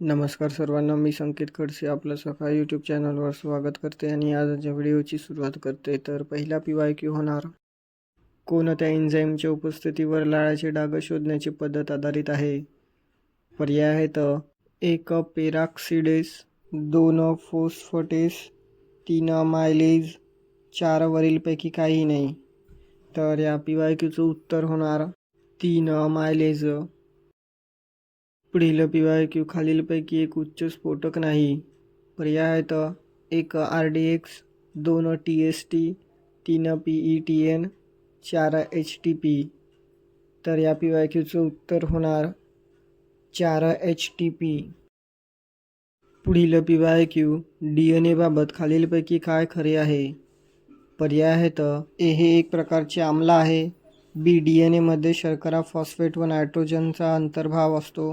नमस्कार सर्वांना मी संकेत खडसे आपलं सकाळ यूट्यूब चॅनलवर स्वागत करते आणि आजच्या व्हिडिओची सुरुवात करते. तर पहिला पी वाय क्यू होणार. कोणत्या एन्झाईमच्या उपस्थितीवर लाळाचे डाग शोधण्याची पद्धत आधारित आहे? पर्याय आहेत. एक पेराक्सिडेस. दोन फोस्फटेस. तीन मायलेज. चार वरीलपैकी काही नाही. तर या पी वाय क्यूचं उत्तर होणार. तीन मायलेज. पुढील पी क्यू खालीलपैकी एक उच्च स्फोटक नाही. पर्याय आहेत एक आर डी एक्स दोन टी एस टी तीन पी ई टी एन चार एच टी पी. तर या पी वाय क्यूचं उत्तर होणार चार एच टी पी. पुढील P Y Q D N एबाबत खालीलपैकी काय खरे आहे? पर्याय आहेत ए हे एक प्रकारचे आम्ल आहे. बी डी एन एमध्ये शर्करा फॉस्फेट व नायट्रोजनचा अंतर्भाव असतो.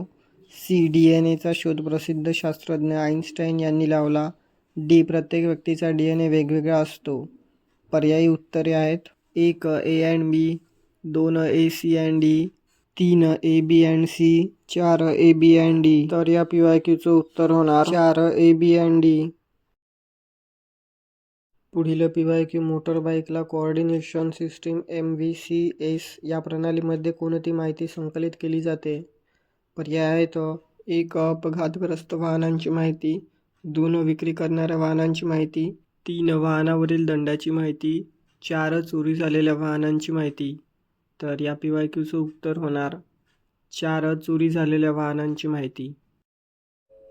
सी डी एन एचा शोध प्रसिद्ध शास्त्रज्ञ आईन्स्टाईन यांनी लावला. डी प्रत्येक व्यक्तीचा डी एन ए वेगवेगळा असतो. पर्यायी उत्तरे आहेत. एक ए अँड बी दोन ए सी अँड डी तीन ए बी अँड सी चार ए बी अँड डी. तर या पी वाय क्यूचं उत्तर होणार चार ए बी अँड डी. पुढील P Y Q motor बाईकला coordination system M V C S या प्रणालीमध्ये कोणती माहिती संकलित केली जाते? पर्याय आहेत एक अपघातग्रस्त वाहनांची माहिती दोन विक्री करणाऱ्या वाहनांची माहिती तीन वाहनावरील दंडाची माहिती चार चोरी झालेल्या वाहनांची माहिती. तर या पी वाय क्यूचं उत्तर होणार चार चोरी झालेल्या वाहनांची माहिती.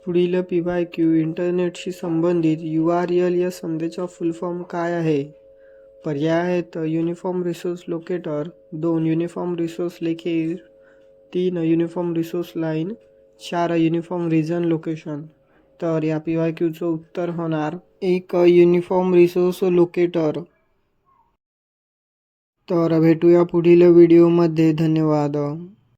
पुढील पी वाय क्यू इंटरनेटशी संबंधित यू आर एल या संधेचा फुल फॉर्म काय आहे? पर्याय आहेत युनिफॉर्म रिसोर्स लोकेटर दोन युनिफॉर्म रिसोर्स लेखेर तीन युनिफॉर्म रिसोर्स लाईन चार युनिफॉर्म रिजन लोकेशन तर या पी वाय क्यूचं उत्तर होणार एक युनिफॉर्म रिसोर्स लोकेटर तर भेटूया पुढील व्हिडिओमध्ये धन्यवाद.